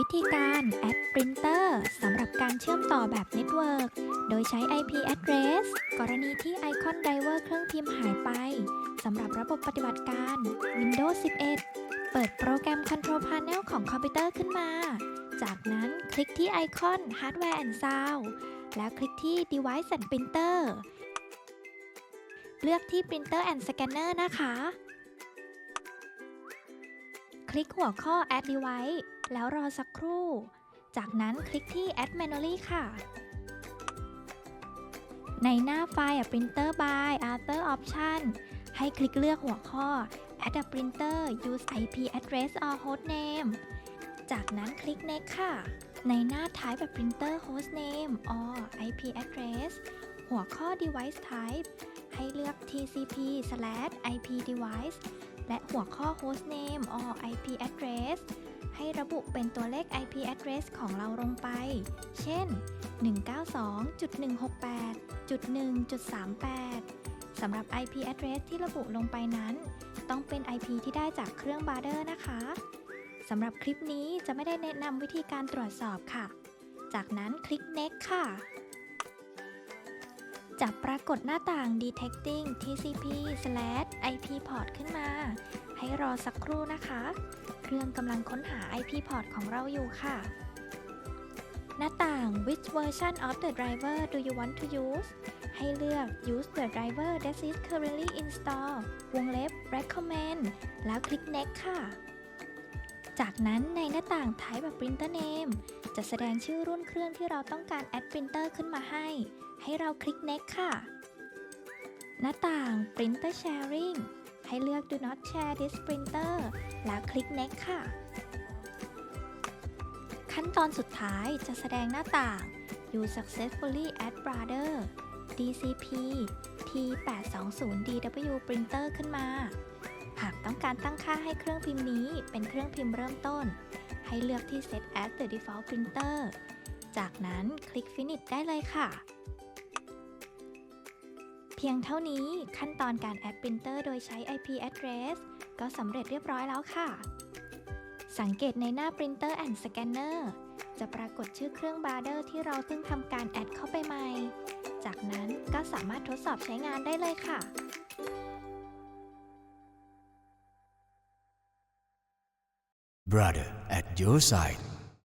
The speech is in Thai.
วิธีการ Add Printer สำหรับการเชื่อมต่อแบบเน็ตเวิร์กโดยใช้ IP address กรณีที่ไอคอนไดเวอร์เครื่องพิมพ์หายไป สำหรับระบบปฏิบัติการ Windows 11 เปิดโปรแกรม Control Panel ของคอมพิวเตอร์ขึ้นมา จากนั้นคลิกที่ไอคอน Hardware and Sound แล้วคลิกที่ Device and Printer เลือกที่ Printer and Scanner นะคะ คลิกหัวข้อ Add Device แล้วรอสักครู่ จากนั้นคลิกที่ Add Manually ค่ะ ในหน้าไฟล์ Printer by Other Option ให้คลิกเลือกหัวข้อ Add a Printer Use IP Address or Hostname จากนั้นคลิก Next ค่ะ ในหน้า Type a Printer Hostname or IP Address หัวข้อ Device Type ให้เลือก TCP/IP Device และหัวข้อ hostname or IP address ให้ระบุเป็นตัวเลข IP address ของเราลงไป เช่น 192.168.1.38 สำหรับ IP address ที่ระบุลงไปนั้น ต้องเป็น IP ที่ได้จากเครื่อง Barder นะคะสำหรับคลิปนี้จะไม่ได้แนะนำวิธีการตรวจสอบค่ะ จากนั้นคลิก next ค่ะ จะปรากฏหน้าต่าง detecting TCP/IP port ขึ้นมา ให้รอสักครู่นะคะ เครื่องกำลังค้นหา IP port ของเราอยู่ค่ะ หน้าต่าง which version of the driver do you want to use ให้เลือก use the driver that is currently installed วงเล็บ recommend แล้วคลิก next ค่ะ จากนั้นในหน้าต่าง type a printer name จะแสดงชื่อรุ่นเครื่องที่เราต้องการ add printer ขึ้นมาให้ ให้เราคลิก next ค่ะ หน้าต่าง printer sharing ให้เลือก do not share this printer แล้วคลิก next ค่ะ ขั้นตอนสุดท้ายจะแสดงหน้าต่าง you successfully add brother DCP T820DW printer ขึ้นมา หากต้องการตั้งค่าให้เครื่องพิมพ์นี้เป็นเครื่องพิมพ์เริ่มต้น ให้เลือกที่ set as the default printer จากนั้นคลิก finish ได้เลยค่ะ เพียงเท่านี้ขั้นตอนการ add printer โดยใช้ IP address ก็สำเร็จเรียบร้อยแล้วค่ะ สังเกตในหน้า printer and scanner จะปรากฏชื่อเครื่อง Barder ที่เราเพิ่งทำการ add เข้าไปใหม่ จากนั้นก็สามารถทดสอบใช้งานได้เลยค่ะ Brother at your side